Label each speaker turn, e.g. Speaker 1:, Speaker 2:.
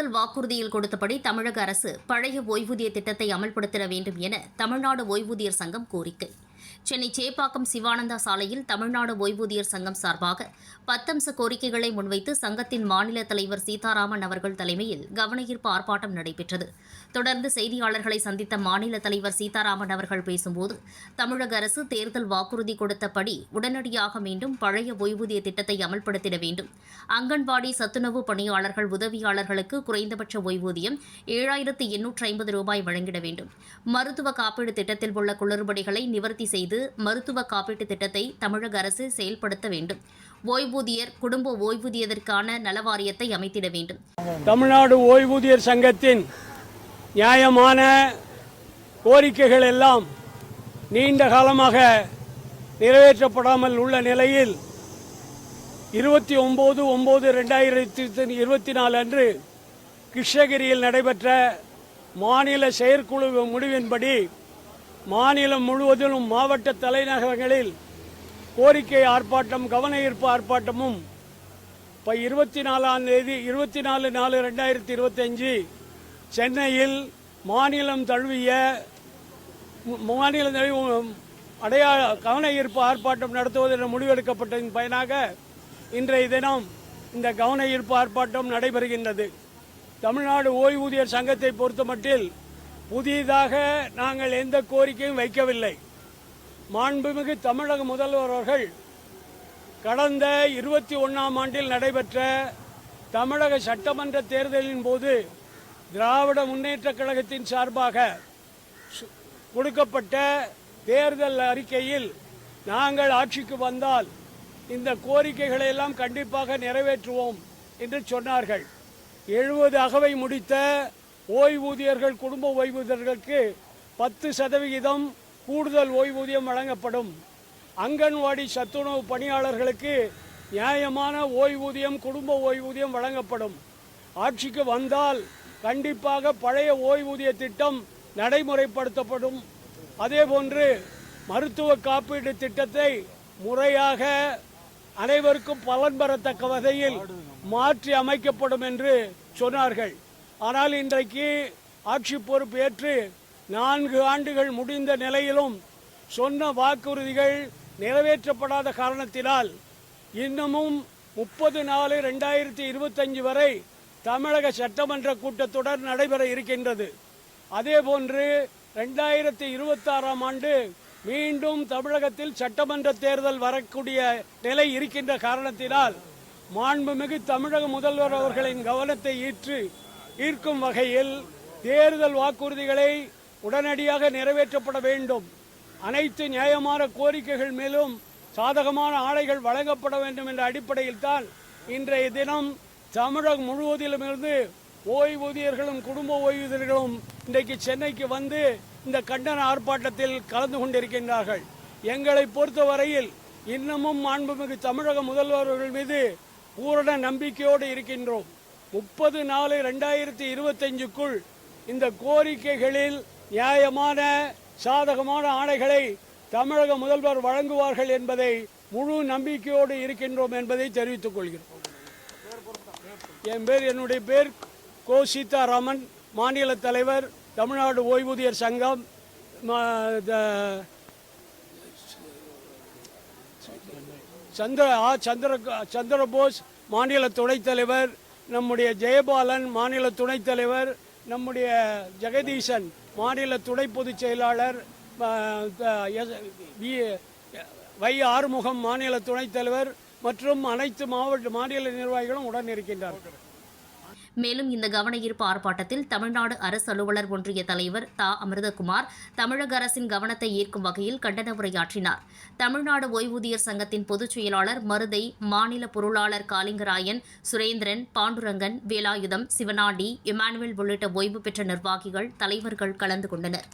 Speaker 1: தேர்தல் வாக்குறுதியில் கொடுத்தபடி தமிழக அரசு பழைய ஓய்வூதிய திட்டத்தை அமல்படுத்திட வேண்டும் என தமிழ்நாடு ஓய்வூதியர் சங்கம் கோரிக்கை. சென்னை சேப்பாக்கம் சிவானந்தா சாலையில் தமிழ்நாடு ஓய்வூதியர் சங்கம் சார்பாக பத்தம்ச கோரிக்கைகளை முன்வைத்து சங்கத்தின் மாநில தலைவர் சீதாராமன் அவர்கள் தலைமையில் கவனஈர்ப்பு ஆர்ப்பாட்டம் நடைபெற்றது. தொடர்ந்து செய்தியாளர்களை சந்தித்த மாநில தலைவர் சீதாராமன் அவர்கள் பேசும்போது தமிழக அரசு தேர்தல் வாக்குறுதி கொடுத்தபடி உடனடியாக மீண்டும் பழைய ஓய்வூதிய திட்டத்தை அமல்படுத்திட வேண்டும். அங்கன்வாடி சத்துணவு பணியாளர்கள் உதவியாளர்களுக்கு குறைந்தபட்ச ஓய்வூதியம் ஏழாயிரத்து எண்ணூற்று ஐம்பது ரூபாய் வழங்கிட வேண்டும். மருத்துவ காப்பீடு திட்டத்தில் உள்ள குளறுபடிகளை நிவர்த்தி செய்ய செய்து மருத்துவ காப்பீட்டு திட்டத்தை தமிழக அரசு செயல்படுத்த வேண்டும். ஓய்வூதியர் குடும்ப ஓய்வூதியத்திற்கான நலவாரியத்தை அமைத்திட வேண்டும்.
Speaker 2: தமிழ்நாடு ஓய்வூதியர் சங்கத்தின் நியாயமான கோரிக்கைகள் எல்லாம் நீண்ட காலமாக நிறைவேற்றப்படாமல் உள்ள நிலையில் இருபத்தி ஒம்பது ஒம்பது ரெண்டாயிரத்தி இருபத்தி நாலு அன்று கிருஷ்ணகிரியில் நடைபெற்ற மாநில செயற்குழு முடிவின்படி மாநிலம் முழுவதிலும் மாவட்ட தலைநகரங்களில் கோரிக்கை ஆர்ப்பாட்டம் கவன ஈர்ப்பு ஆர்ப்பாட்டமும் இப்போ இருபத்தி நாலாம் தேதி இருபத்தி நாலு நாலு ரெண்டாயிரத்தி இருபத்தஞ்சு சென்னையில் மாநிலம் தழுவிய மு- தழுவிய அடையாள கவன ஈர்ப்பு ஆர்ப்பாட்டம் நடத்துவதென முடிவெடுக்கப்பட்டதன் பயனாக இன்றைய தினம் இந்த கவன ஈர்ப்பு ஆர்ப்பாட்டம் நடைபெறுகின்றது. தமிழ்நாடு ஓய்வூதியர் சங்கத்தை பொறுத்தமட்டில் புதிதாக நாங்கள் எந்த கோரிக்கையும் வைக்கவில்லை. மாண்புமிகு தமிழக முதல்வர் அவர்கள் கடந்த இருபத்தி ஒன்றாம் ஆண்டில் நடைபெற்ற தமிழக சட்டமன்ற தேர்தலின் போது திராவிட முன்னேற்றக் கழகத்தின் சார்பாக சு- கொடுக்கப்பட்ட தேர்தல் அறிக்கையில் நாங்கள் ஆட்சிக்கு வந்தால் இந்த கோரிக்கைகளை எல்லாம் கண்டிப்பாக நிறைவேற்றுவோம் என்று சொன்னார்கள். எழுபது அகவை முடித்த ஓய்வூதியர்கள் குடும்ப ஓய்வூதியர்களுக்கு பத்து சதவிகிதம் கூடுதல் ஓய்வூதியம் வழங்கப்படும். அங்கன்வாடி சத்துணவு பணியாளர்களுக்கு நியாயமான ஓய்வூதியம் குடும்ப ஓய்வூதியம் வழங்கப்படும். ஆட்சிக்கு வந்தால் கண்டிப்பாக பழைய ஓய்வூதிய திட்டம் நடைமுறைப்படுத்தப்படும். அதேபோன்று மருத்துவ காப்பீடு திட்டத்தை முறையாக அனைவருக்கும் பலன் பெறத்தக்க வகையில் மாற்றி அமைக்கப்படும் என்று சொன்னார்கள். ஆனால் இன்றைக்கு ஆட்சி பொறுப்பேற்று நான்கு ஆண்டுகள் முடிந்த நிலையிலும் சொன்ன வாக்குறுதிகள் நிறைவேற்றப்படாத காரணத்தினால் இன்னமும் முப்பது நாலு ரெண்டாயிரத்தி இருபத்தஞ்சு வரை தமிழக சட்டமன்ற கூட்டத்தொடர் நடைபெற இருக்கின்றது. அதேபோன்று ரெண்டாயிரத்தி இருபத்தாறாம் ஆண்டு மீண்டும் தமிழகத்தில் சட்டமன்ற தேர்தல் வரக்கூடிய நிலை இருக்கின்ற காரணத்தினால் மாண்புமிகு தமிழக முதல்வர் அவர்களின் கவனத்தை ஈற்று ஈர்க்கும் வகையில் தேர்தல் வாக்குறுதிகளை உடனடியாக நிறைவேற்றப்பட வேண்டும். அனைத்து நியாயமான கோரிக்கைகள் மேலும் சாதகமான ஆடைகள் வழங்கப்பட வேண்டும் என்ற அடிப்படையில் தான் இன்றைய தினம் தமிழகம் முழுவதிலும் இருந்து ஓய்வூதியர்களும் குடும்ப ஓய்வூதியர்களும் இன்றைக்கு சென்னைக்கு வந்து இந்த கண்டன ஆர்ப்பாட்டத்தில் கலந்து கொண்டிருக்கின்றார்கள். எங்களை பொறுத்தவரையில் இன்னமும் மாண்புமிகு தமிழக முதல்வர்கள் மீது பூரண நம்பிக்கையோடு இருக்கின்றோம். முப்பது நாலு ரெண்டாயிரத்தி இருபத்தஞ்சுக்குள் இந்த கோரிக்கைகளில் நியாயமான சாதகமான ஆணைகளை தமிழக முதல்வர் வழங்குவார்கள் என்பதை முழு நம்பிக்கையோடு இருக்கின்றோம் என்பதை தெரிவித்துக் கொள்கிறோம். என் பேர் என்னுடைய பேர் கோ சீதாராமன் மாநில தலைவர் தமிழ்நாடு ஓய்வூதியர் சங்கம். த- சந்திர ஆ சந்திர சந்திரபோஸ் மாநில துணைத் தலைவர் நம்முடைய ஜெயபாலன் மாநில துணைத் தலைவர் நம்முடைய ஜெகதீசன் மாநில துணை பொதுச் செயலாளர் வி- வை ஆறுமுகம் மாநில துணைத் தலைவர் மற்றும் அனைத்து மாவட்ட மாநில நிர்வாகிகளும் உடன் இருக்கின்றார்கள்.
Speaker 1: மேலும் இந்த கவனஈர்ப்பு ஆர்ப்பாட்டத்தில் தமிழ்நாடு அரசு அலுவலர் ஒன்றிய தலைவர் தா. அமிர்தகுமார் தமிழக அரசின் கவனத்தை ஈர்க்கும் வகையில் கண்டன உரையாற்றினார். தமிழ்நாடு ஓய்வூதியர் சங்கத்தின் பொதுச் செயலாளர் மருதை மாநில பொருளாளர் காலிங்கராயன் சுரேந்திரன் பாண்டுரங்கன் வேலாயுதம் சிவனாண்டி இமானுவேல் உள்ளிட்ட ஓய்வு பெற்ற நிர்வாகிகள் தலைவர்கள் கலந்து கொண்டனர்.